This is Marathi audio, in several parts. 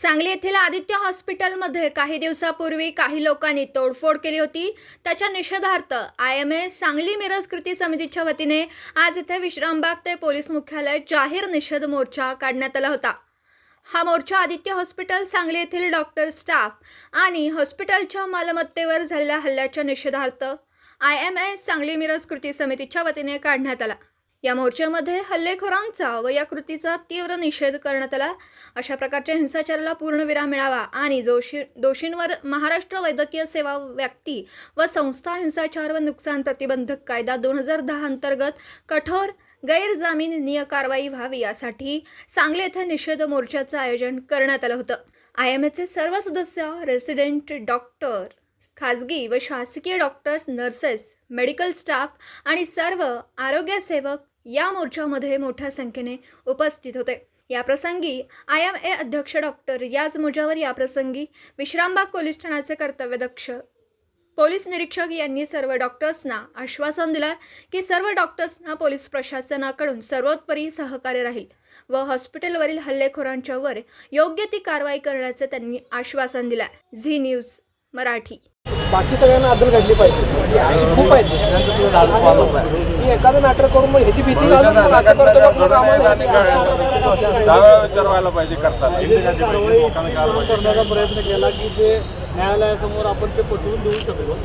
सांगली येथील आदित्य हॉस्पिटलमध्ये काही दिवसापूर्वी काही लोकांनी तोडफोड केली होती. त्याच्या निषेधार्थ I M A Sangli Miraj कृती समितीच्या वतीने आज इथे विश्रामबाग ते पोलीस मुख्यालय जाहीर निषेध मोर्चा काढण्यात आला होता. हा मोर्चा आदित्य हॉस्पिटल सांगली येथील डॉक्टर स्टाफ आणि हॉस्पिटलच्या मालमत्तेवर झालेल्या हल्ल्याच्या निषेधार्थ I M A Sangli Miraj कृती समितीच्या वतीने काढण्यात आला. या मोर्चामध्ये हल्लेखोरांचा व या कृतीचा तीव्र निषेध करण्यात आला. अशा प्रकारच्या हिंसाचाराला पूर्णविराम मिळावा आणि दोषी दोषींवर महाराष्ट्र वैद्यकीय सेवा व्यक्ती व संस्था हिंसाचार व नुकसान प्रतिबंधक कायदा दोन हजार दहा अंतर्गत कठोर गैरजामीननीय कारवाई व्हावी यासाठी सांगली येथे निषेध मोर्चाचं आयोजन करण्यात आलं होतं. आय एम एचे सर्व सदस्य रेसिडेंट डॉक्टर खाजगी व शासकीय डॉक्टर्स नर्सेस मेडिकल स्टाफ आणि सर्व आरोग्यसेवक या मोर्चामध्ये मोठ्या संख्येने उपस्थित होते. याप्रसंगी आय एम ए अध्यक्ष डॉक्टर याज मुजावर याप्रसंगी विश्रामबाग पोलीस ठाण्याचे कर्तव्यदक्ष पोलीस निरीक्षक यांनी सर्व डॉक्टर्सना आश्वासन दिलं की सर्व डॉक्टर्सना पोलीस प्रशासनाकडून सर्वोत्परी सहकार्य राहील व हॉस्पिटलवरील हल्लेखोरांच्यावर योग्य ती कारवाई करण्याचे त्यांनी आश्वासन दिलं. Zee news Marathi. बाकी सगळ्यांना आदल घडली पाहिजे. ही अशी खूप आहेत. ही एखादं मॅटर करून मग ह्याची भीती घालून मग असं करतो मग आम्हाला विचारवायला पाहिजे करताना. करण्याचा प्रयत्न केला की ते न्यायालयासमोर आपण ते पटवून देऊ शकतो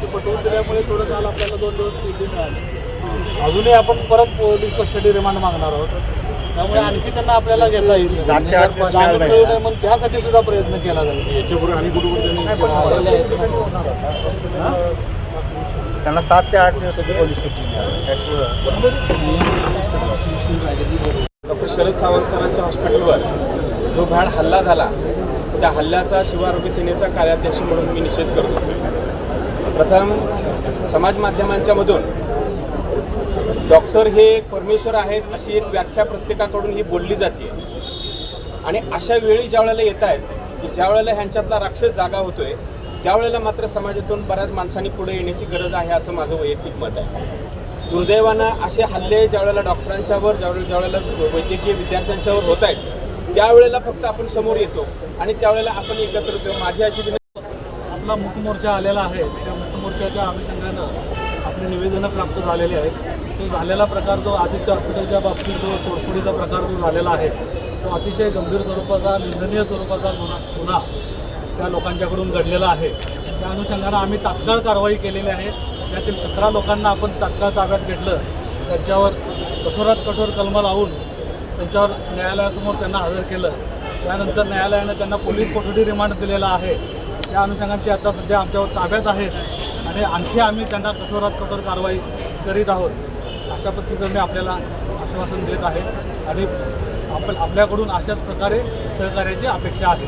ते पटवून दिल्यामुळे थोडं काल आपल्याला दोन दिवस सुट्टी मिळाली. अजूनही आपण परत पोलीस कस्टडी रिमांड मागणार आहोत. त्यामुळे आणखी त्यांना आपल्याला घेता येईल. सात ते आठ दिवस जामीन मिळायला मिळू नये म्हणून त्यासाठी सुद्धा प्रयत्न केला जाईल. याच्यापूर्वी आणि कुठे त्यांनी हा? त्यांना सात ते आठ दिवस पोलीस डॉक्टर शरद सावंत सरांच्या हॉस्पिटलवर जो भ्याड हल्ला झाला त्या हल्ल्याचा शिव आरोग्य सेनेचा कार्याध्यक्ष म्हणून मी निषेध करतो. प्रथम समाज माध्यमांच्या मधून डॉक्टर हे परमेश्वर आहेत अशी एक व्याख्या प्रत्येकाकडून ही बोलली जाते. आणि अशा वेळी ज्या वेळेला येत आहेत की ज्या वेळेला ह्यांच्यातला राक्षस जागा होतोय त्यावेळेला मात्र समाजातून बऱ्याच माणसांनी पुढे येण्याची गरज आहे असं माझं वैयक्तिक मत आहे. दुर्दैवानं असे हल्ले ज्या वेळेला डॉक्टरांच्यावर ज्यावेळेला ज्यावेळेला वैद्यकीय विद्यार्थ्यांच्यावर होत आहेत त्यावेळेला फक्त आपण समोर येतो आणि त्यावेळेला आपण एकत्र येतो. माझी अशी विनंती आपला मुखमोर्चा आलेला आहे. त्या मुखमोर्चाच्या अनुषंगानं आपली निवेदनं प्राप्त झालेली आहेत. तो झालेला प्रकार जो आदित्य हॉस्पिटलच्या बाबतीत जो तोडफोडीचा प्रकार जो झालेला आहे तो अतिशय गंभीर स्वरूपाचा निंदनीय स्वरूपाचा गुन्हा गुन्हा त्या लोकांच्याकडून घडलेला आहे. त्या अनुषंगानं आम्ही तात्काळ कारवाई केलेली आहे. त्यातील सतरा लोकांना आपण तात्काळ ताब्यात घेतलं. त्यांच्यावर कठोरात कठोर कलम लावून त्यांच्यावर न्यायालयासमोर त्यांना हजर केलं. त्यानंतर न्यायालयानं त्यांना पोलीस कोठडी रिमांड दिलेला आहे. त्या अनुषंगाने ते आता सध्या आमच्यावर ताब्यात आहेत आणि आणखी आम्ही त्यांना कठोरात कठोर कारवाई करीत आहोत. अशा पद्धतीचं मी आपल्याला आश्वासन देत आहे. आणि आपण आपल्याकडून अशाच प्रकारे सहकार्याची अपेक्षा आहे.